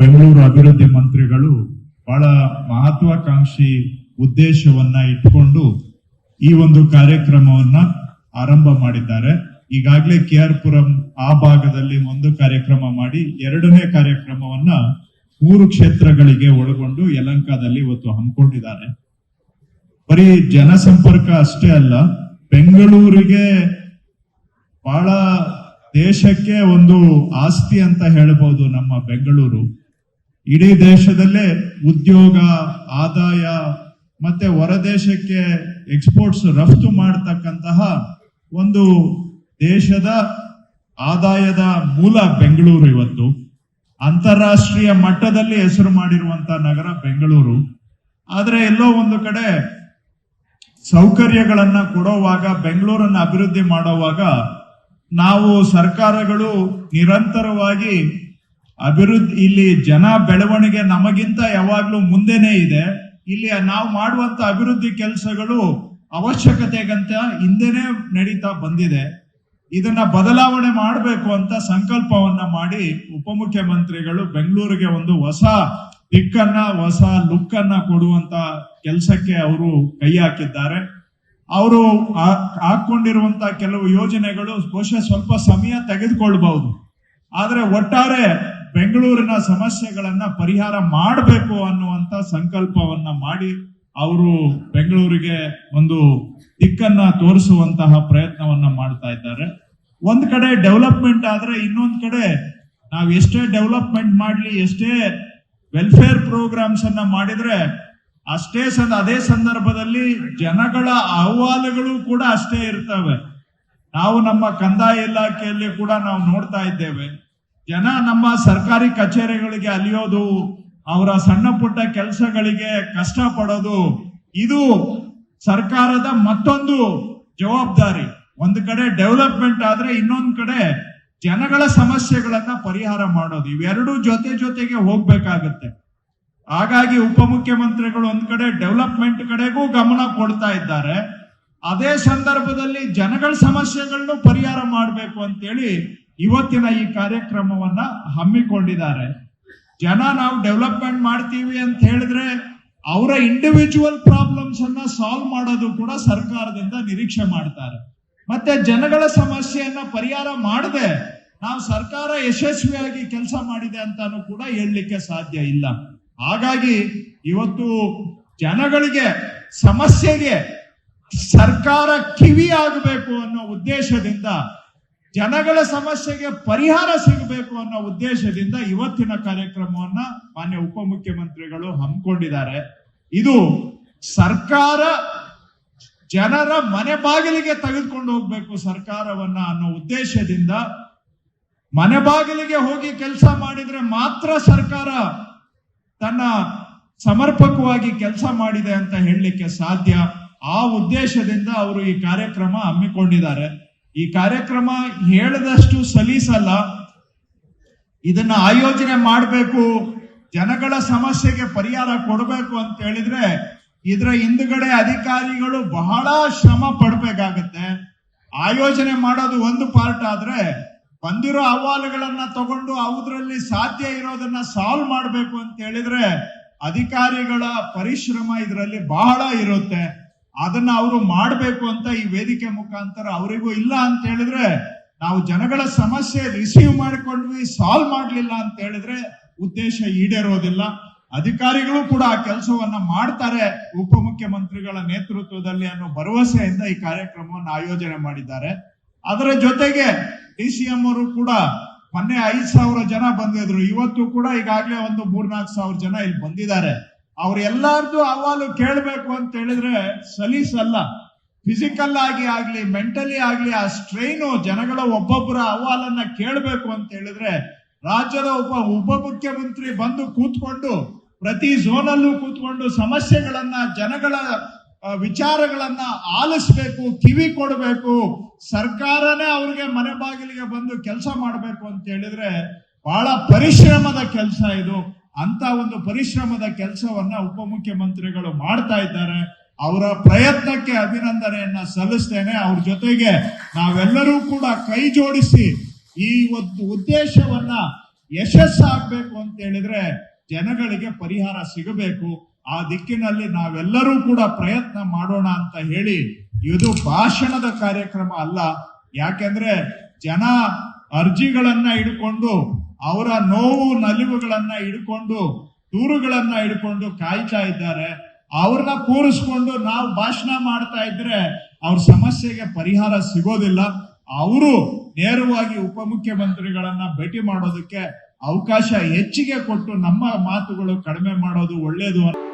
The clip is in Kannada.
ಬೆಂಗಳೂರು ಅಭಿವೃದ್ಧಿ ಮಂತ್ರಿಗಳು ಬಹಳ ಮಹತ್ವಾಕಾಂಕ್ಷಿ ಉದ್ದೇಶವನ್ನ ಇಟ್ಕೊಂಡು ಈ ಒಂದು ಕಾರ್ಯಕ್ರಮವನ್ನ ಆರಂಭ ಮಾಡಿದ್ದಾರೆ. ಈಗಾಗಲೇ ಕೆ ಆರ್ ಪುರಂ ಆ ಭಾಗದಲ್ಲಿ ಒಂದು ಕಾರ್ಯಕ್ರಮ ಮಾಡಿ ಎರಡನೇ ಕಾರ್ಯಕ್ರಮವನ್ನ ಮೂರು ಕ್ಷೇತ್ರಗಳಿಗೆ ಒಳಗೊಂಡು ಯಲಂಕಾದಲ್ಲಿ ಇವತ್ತು ಹಮ್ಮಿಕೊಂಡಿದ್ದಾರೆ. ಬರೀ ಜನಸಂಪರ್ಕ ಅಷ್ಟೇ ಅಲ್ಲ, ಬೆಂಗಳೂರಿಗೆ ಬಹಳ ದೇಶಕ್ಕೆ ಒಂದು ಆಸ್ತಿ ಅಂತ ಹೇಳ್ಬೋದು ನಮ್ಮ ಬೆಂಗಳೂರು. ಇಡೀ ದೇಶದಲ್ಲೇ ಉದ್ಯೋಗ, ಆದಾಯ ಮತ್ತೆ ಹೊರದೇಶಕ್ಕೆ ಎಕ್ಸ್ಪೋರ್ಟ್ಸ್ ರಫ್ತು ಮಾಡತಕ್ಕಂತಹ ಒಂದು ದೇಶದ ಆದಾಯದ ಮೂಲ ಬೆಂಗಳೂರು ಇವತ್ತು. ಅಂತಾರಾಷ್ಟ್ರೀಯ ಮಟ್ಟದಲ್ಲಿ ಹೆಸರು ಮಾಡಿರುವಂತಹ ನಗರ ಬೆಂಗಳೂರು. ಆದ್ರೆ ಎಲ್ಲೋ ಒಂದು ಕಡೆ ಸೌಕರ್ಯಗಳನ್ನ ಕೊಡುವಾಗ, ಬೆಂಗಳೂರನ್ನ ಅಭಿವೃದ್ಧಿ ಮಾಡುವಾಗ ನಾವು ಸರ್ಕಾರಗಳು ನಿರಂತರವಾಗಿ ಅಭಿವೃದ್ಧಿ, ಇಲ್ಲಿ ಜನ ಬೆಳವಣಿಗೆ ನಮಗಿಂತ ಯಾವಾಗ್ಲೂ ಮುಂದೆನೇ ಇದೆ. ಇಲ್ಲಿ ನಾವು ಮಾಡುವಂತ ಅಭಿವೃದ್ಧಿ ಕೆಲಸಗಳು ಅವಶ್ಯಕತೆಗಂತ ಹಿಂದೆನೆ ನಡೀತಾ ಬಂದಿದೆ. ಇದನ್ನ ಬದಲಾವಣೆ ಮಾಡಬೇಕು ಅಂತ ಸಂಕಲ್ಪವನ್ನ ಮಾಡಿ ಉಪಮುಖ್ಯಮಂತ್ರಿಗಳು ಬೆಂಗಳೂರಿಗೆ ಒಂದು ಹೊಸ ದಿಕ್ಕನ್ನ, ಹೊಸ ಲುಕ್ ಅನ್ನ ಕೊಡುವಂತ ಕೆಲಸಕ್ಕೆ ಅವರು ಕೈ ಹಾಕಿದ್ದಾರೆ. ಅವರು ಹಾಕೊಂಡಿರುವಂತ ಕೆಲವು ಯೋಜನೆಗಳು ಬಹುಶಃ ಸ್ವಲ್ಪ ಸಮಯ ತೆಗೆದುಕೊಳ್ಬಹುದು. ಆದ್ರೆ ಒಟ್ಟಾರೆ ಬೆಂಗಳೂರಿನ ಸಮಸ್ಯೆಗಳನ್ನ ಪರಿಹಾರ ಮಾಡಬೇಕು ಅನ್ನುವಂತ ಸಂಕಲ್ಪವನ್ನ ಮಾಡಿ ಅವರು ಬೆಂಗಳೂರಿಗೆ ಒಂದು ದಿಕ್ಕನ್ನ ತೋರಿಸುವಂತಹ ಪ್ರಯತ್ನವನ್ನ ಮಾಡ್ತಾ ಇದ್ದಾರೆ. ಒಂದ್ ಕಡೆ ಡೆವಲಪ್ಮೆಂಟ್ ಆದ್ರೆ ಇನ್ನೊಂದ್ ಕಡೆ ನಾವ್ ಎಷ್ಟೇ ಡೆವಲಪ್ಮೆಂಟ್ ಮಾಡ್ಲಿ, ಎಷ್ಟೇ ವೆಲ್ಫೇರ್ ಪ್ರೋಗ್ರಾಮ್ಸ್ ಅನ್ನ ಮಾಡಿದ್ರೆ ಅಷ್ಟೇ ಸಂದ ಅದೇ ಸಂದರ್ಭದಲ್ಲಿ ಜನಗಳ ಅಹವಾಲುಗಳು ಕೂಡ ಅಷ್ಟೇ ಇರ್ತವೆ. ನಾವು ನಮ್ಮ ಕಂದಾಯ ಇಲಾಖೆಯಲ್ಲಿ ಕೂಡ ನಾವು ನೋಡ್ತಾ ಇದ್ದೇವೆ. ಜನ ನಮ್ಮ ಸರ್ಕಾರಿ ಕಚೇರಿಗಳಿಗೆ ಅಲಿಯೋದು, ಅವರ ಸಣ್ಣ ಪುಟ್ಟ ಕೆಲಸಗಳಿಗೆ ಕಷ್ಟ ಪಡೋದು ಇದು ಸರ್ಕಾರದ ಮತ್ತೊಂದು ಜವಾಬ್ದಾರಿ. ಒಂದು ಕಡೆ ಡೆವಲಪ್ಮೆಂಟ್ ಆದ್ರೆ ಇನ್ನೊಂದು ಕಡೆ ಜನಗಳ ಸಮಸ್ಯೆಗಳನ್ನ ಪರಿಹಾರ ಮಾಡೋದು. ಇವೆರಡೂ ಜೊತೆ ಜೊತೆಗೆ ಹೋಗ್ಬೇಕಾಗತ್ತೆ. ಹಾಗಾಗಿ ಉಪಮುಖ್ಯಮಂತ್ರಿಗಳು ಒಂದ್ ಕಡೆ ಡೆವಲಪ್ಮೆಂಟ್ ಕಡೆಗೂ ಗಮನ ಕೊಡ್ತಾ ಇದ್ದಾರೆ. ಅದೇ ಸಂದರ್ಭದಲ್ಲಿ ಜನಗಳ ಸಮಸ್ಯೆಗಳನ್ನು ಪರಿಹಾರ ಮಾಡಬೇಕು ಅಂತೇಳಿ ಇವತ್ತಿನ ಈ ಕಾರ್ಯಕ್ರಮವನ್ನ ಹಮ್ಮಿಕೊಂಡಿದ್ದಾರೆ. ಜನ ನಾವು ಡೆವಲಪ್ಮೆಂಟ್ ಮಾಡ್ತೀವಿ ಅಂತ ಹೇಳಿದ್ರೆ ಅವರ ಇಂಡಿವಿಜುವಲ್ ಪ್ರಾಬ್ಲಮ್ಸ್ ಅನ್ನ ಸಾಲ್ವ್ ಮಾಡೋದು ಕೂಡ ಸರ್ಕಾರದಿಂದ ನಿರೀಕ್ಷೆ ಮಾಡ್ತಾರೆ. ಮತ್ತೆ ಜನಗಳ ಸಮಸ್ಯೆಯನ್ನ ಪರಿಹಾರ ಮಾಡದೆ ನಾವು ಸರ್ಕಾರ ಯಶಸ್ವಿಯಾಗಿ ಕೆಲಸ ಮಾಡಿದೆ ಅಂತಾನು ಕೂಡ ಹೇಳಲಿಕ್ಕೆ ಸಾಧ್ಯ ಇಲ್ಲ. ಹಾಗಾಗಿ ಇವತ್ತು ಜನಗಳಿಗೆ, ಸಮಸ್ಯೆಗೆ ಸರ್ಕಾರ ಕಿವಿ ಆಗಬೇಕು ಅನ್ನೋ ಉದ್ದೇಶದಿಂದ ಜನಗಳ ಸಮಸ್ಯೆಗೆ ಪರಿಹಾರ ಸಿಗಬೇಕು ಅನ್ನೋ ಉದ್ದೇಶದಿಂದ ಇವತ್ತಿನ ಕಾರ್ಯಕ್ರಮವನ್ನ ಮಾನ್ಯ ಉಪಮುಖ್ಯಮಂತ್ರಿಗಳು ಹಮ್ಮಿಕೊಂಡಿದ್ದಾರೆ. ಇದು ಸರ್ಕಾರ ಜನರ ಮನೆ ಬಾಗಿಲಿಗೆ ತೆಗೆದುಕೊಂಡು ಹೋಗ್ಬೇಕು ಸರ್ಕಾರವನ್ನ ಅನ್ನೋ ಉದ್ದೇಶದಿಂದ ಮನೆ ಬಾಗಿಲಿಗೆ ಹೋಗಿ ಕೆಲಸ ಮಾಡಿದ್ರೆ ಮಾತ್ರ ಸರ್ಕಾರ ತನ್ನ ಸಮರ್ಪಕವಾಗಿ ಕೆಲಸ ಮಾಡಿದೆ ಅಂತ ಹೇಳಲಿಕ್ಕೆ ಸಾಧ್ಯ. ಆ ಉದ್ದೇಶದಿಂದ ಅವರು ಈ ಕಾರ್ಯಕ್ರಮ ಹಮ್ಮಿಕೊಂಡಿದ್ದಾರೆ. ಈ ಕಾರ್ಯಕ್ರಮ ಹೇಳದಷ್ಟು ಸಲೀಸಲ್ಲ. ಇದನ್ನ ಆಯೋಜನೆ ಮಾಡಬೇಕು, ಜನಗಳ ಸಮಸ್ಯೆಗೆ ಪರಿಹಾರ ಕೊಡಬೇಕು ಅಂತ ಹೇಳಿದ್ರೆ ಇದರ ಹಿಂದುಗಡೆ ಅಧಿಕಾರಿಗಳು ಬಹಳ ಶ್ರಮ ಪಡ್ಬೇಕಾಗತ್ತೆ. ಆಯೋಜನೆ ಮಾಡೋದು ಒಂದು ಪಾರ್ಟ್ ಆದ್ರೆ ಬಂದಿರೋ ಅಹವಾಲುಗಳನ್ನ ತಗೊಂಡು ಅವುದ್ರಲ್ಲಿ ಸಾಧ್ಯ ಇರೋದನ್ನ ಸಾಲ್ವ್ ಮಾಡಬೇಕು ಅಂತ ಹೇಳಿದ್ರೆ ಅಧಿಕಾರಿಗಳ ಪರಿಶ್ರಮ ಇದರಲ್ಲಿ ಬಹಳ ಇರುತ್ತೆ. ಅದನ್ನ ಅವರು ಮಾಡಬೇಕು ಅಂತ ಈ ವೇದಿಕೆ ಮುಖಾಂತರ ಅವರಿಗೂ ಇಲ್ಲ ಅಂತ ಹೇಳಿದ್ರೆ ನಾವು ಜನಗಳ ಸಮಸ್ಯೆ ರಿಸೀವ್ ಮಾಡಿಕೊಂಡ್ವಿ ಸಾಲ್ವ್ ಮಾಡ್ಲಿಲ್ಲ ಅಂತ ಹೇಳಿದ್ರೆ ಉದ್ದೇಶ ಈಡೇರೋದಿಲ್ಲ. ಅಧಿಕಾರಿಗಳು ಕೂಡ ಆ ಕೆಲಸವನ್ನ ಮಾಡ್ತಾರೆ ಉಪಮುಖ್ಯಮಂತ್ರಿಗಳ ನೇತೃತ್ವದಲ್ಲಿ ಅನ್ನೋ ಭರವಸೆಯಿಂದ ಈ ಕಾರ್ಯಕ್ರಮವನ್ನು ಆಯೋಜನೆ ಮಾಡಿದ್ದಾರೆ. ಅದರ ಜೊತೆಗೆ ಡಿ ಸಿ ಎಂ ಅವರು ಕೂಡ ಮೊನ್ನೆ ಐದು ಸಾವಿರ ಜನ ಬಂದಿದ್ರು. ಇವತ್ತು ಕೂಡ ಈಗಾಗಲೇ ಒಂದು ಮೂರ್ನಾಲ್ಕು ಸಾವಿರ ಜನ ಇಲ್ಲಿ ಬಂದಿದ್ದಾರೆ. ಅವ್ರ ಎಲ್ಲಾರ್ದು ಅಹವಾಲು ಕೇಳಬೇಕು ಅಂತ ಹೇಳಿದ್ರೆ ಸಲೀಸಲ್ಲ. ಫಿಸಿಕಲ್ ಆಗಿ ಆಗ್ಲಿ ಮೆಂಟಲಿ ಆಗ್ಲಿ, ಆ ಸ್ಟ್ರೈನು ಜನಗಳ ಒಬ್ಬೊಬ್ಬರ ಅಹವಾಲನ್ನ ಕೇಳಬೇಕು ಅಂತ ಹೇಳಿದ್ರೆ ರಾಜ್ಯದ ಒಬ್ಬ ಉಪಮುಖ್ಯಮಂತ್ರಿ ಬಂದು ಕೂತ್ಕೊಂಡು, ಪ್ರತಿ ಝೋನಲ್ಲೂ ಕೂತ್ಕೊಂಡು ಸಮಸ್ಯೆಗಳನ್ನ, ಜನಗಳ ವಿಚಾರಗಳನ್ನ ಆಲಿಸ್ಬೇಕು, ಕಿವಿ ಕೊಡಬೇಕು, ಸರ್ಕಾರನೇ ಅವ್ರಿಗೆ ಮನೆ ಬಾಗಿಲಿಗೆ ಬಂದು ಕೆಲಸ ಮಾಡಬೇಕು ಅಂತ ಹೇಳಿದ್ರೆ ಬಹಳ ಪರಿಶ್ರಮದ ಕೆಲಸ ಇದು. ಅಂತ ಒಂದು ಪರಿಶ್ರಮದ ಕೆಲಸವನ್ನ ಉಪಮುಖ್ಯಮಂತ್ರಿಗಳು ಮಾಡ್ತಾ ಇದ್ದಾರೆ. ಅವರ ಪ್ರಯತ್ನಕ್ಕೆ ಅಭಿನಂದನೆಯನ್ನ ಸಲ್ಲಿಸ್ತೇನೆ. ಅವ್ರ ಜೊತೆಗೆ ನಾವೆಲ್ಲರೂ ಕೂಡ ಕೈ ಜೋಡಿಸಿ ಈ ಒಂದು ಉದ್ದೇಶವನ್ನ ಯಶಸ್ಸಾಗಬೇಕು ಅಂತ ಹೇಳಿದ್ರೆ ಜನಗಳಿಗೆ ಪರಿಹಾರ ಸಿಗಬೇಕು. ಆ ದಿಕ್ಕಿನಲ್ಲಿ ನಾವೆಲ್ಲರೂ ಕೂಡ ಪ್ರಯತ್ನ ಮಾಡೋಣ ಅಂತ ಹೇಳಿ ಇದು ಭಾಷಣದ ಕಾರ್ಯಕ್ರಮ ಅಲ್ಲ. ಯಾಕೆಂದ್ರೆ ಜನ ಅರ್ಜಿಗಳನ್ನ ಹಿಡ್ಕೊಂಡು ಅವರ ನೋವು ನಲಿವುಗಳನ್ನ ಹಿಡ್ಕೊಂಡು ದೂರುಗಳನ್ನ ಹಿಡ್ಕೊಂಡು ಕಾಯ್ತಾ ಇದ್ದಾರೆ. ಅವ್ರನ್ನ ಕೂರಿಸ್ಕೊಂಡು ನಾವು ಭಾಷಣ ಮಾಡ್ತಾ ಇದ್ರೆ ಅವ್ರ ಸಮಸ್ಯೆಗೆ ಪರಿಹಾರ ಸಿಗೋದಿಲ್ಲ. ಅವರು ನೇರವಾಗಿ ಉಪಮುಖ್ಯಮಂತ್ರಿಗಳನ್ನ ಭೇಟಿ ಮಾಡೋದಕ್ಕೆ ಅವಕಾಶ ಹೆಚ್ಚಿಗೆ ಕೊಟ್ಟು ನಮ್ಮ ಮಾತುಗಳು ಕಡಿಮೆ ಮಾಡೋದು ಒಳ್ಳೇದು